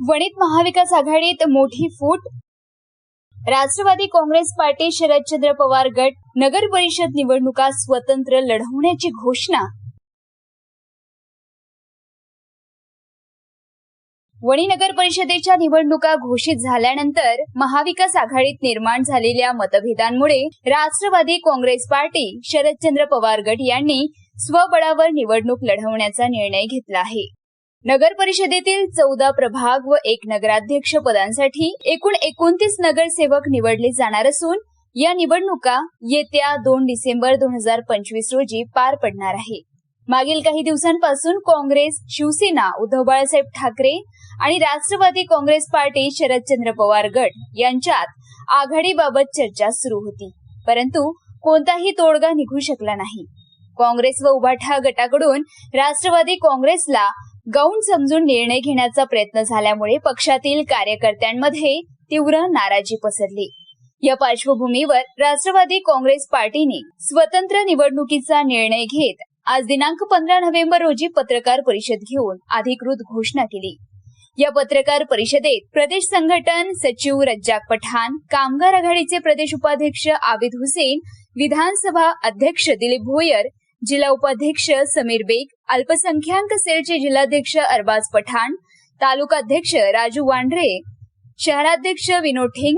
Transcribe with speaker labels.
Speaker 1: वणीत महाविकास आघाडीत मोठी फूट. राष्ट्रवादी काँग्रेस पार्टी शरदचंद्र पवार गट नगर परिषद निवडणुका स्वतंत्र लढवण्याची घोषणा. वणी नगर परिषदेच्या निवडणुका घोषित झाल्यानंतर महाविकास आघाडीत निर्माण झालेल्या मतभेदांमुळे राष्ट्रवादी काँग्रेस पार्टी शरदचंद्र पवार गट यांनी स्वबळावर निवडणूक लढवण्याचा निर्णय घेतला आहे. नगर परिषदेतील चौदा प्रभाग व एक नगराध्यक्ष पदांसाठी एकूण एकोणतीस नगरसेवक निवडले जाणार असून या निवडणुका येत्या दोन डिसेंबर दोन हजार पंचवीस रोजी पार पडणार आहे. मागील काही दिवसांपासून काँग्रेस शिवसेना उद्धव बाळासाहेब ठाकरे आणि राष्ट्रवादी काँग्रेस पार्टी शरदचंद्र पवार गट यांच्यात आघाडीबाबत चर्चा सुरू होती. परंतु कोणताही तोडगा निघू शकला नाही. काँग्रेस व उभाठा गटाकडून राष्ट्रवादी काँग्रेसला गौण समजून निर्णय घेण्याचा प्रयत्न झाल्यामुळे पक्षातील कार्यकर्त्यांमध्ये तीव्र नाराजी पसरली. या पार्श्वभूमीवर राष्ट्रवादी काँग्रेस पार्टीने स्वतंत्र निवडणुकीचा निर्णय घेत आज दिनांक पंधरा नोव्हेंबर रोजी पत्रकार परिषद घेऊन अधिकृत घोषणा केली. या पत्रकार परिषदेत प्रदेश संघटन सचिव रज्जाक पठाण कामगार आघाडीचे प्रदेश उपाध्यक्ष आबिद हुसेन विधानसभा अध्यक्ष दिलीप भोयर जिल्हा उपाध्यक्ष समीर बेग अल्पसंख्याक सेलचे जिल्हाध्यक्ष अरबाज पठाण तालुकाध्यक्ष राजू वांढरे शहराध्यक्ष विनोद ठेंग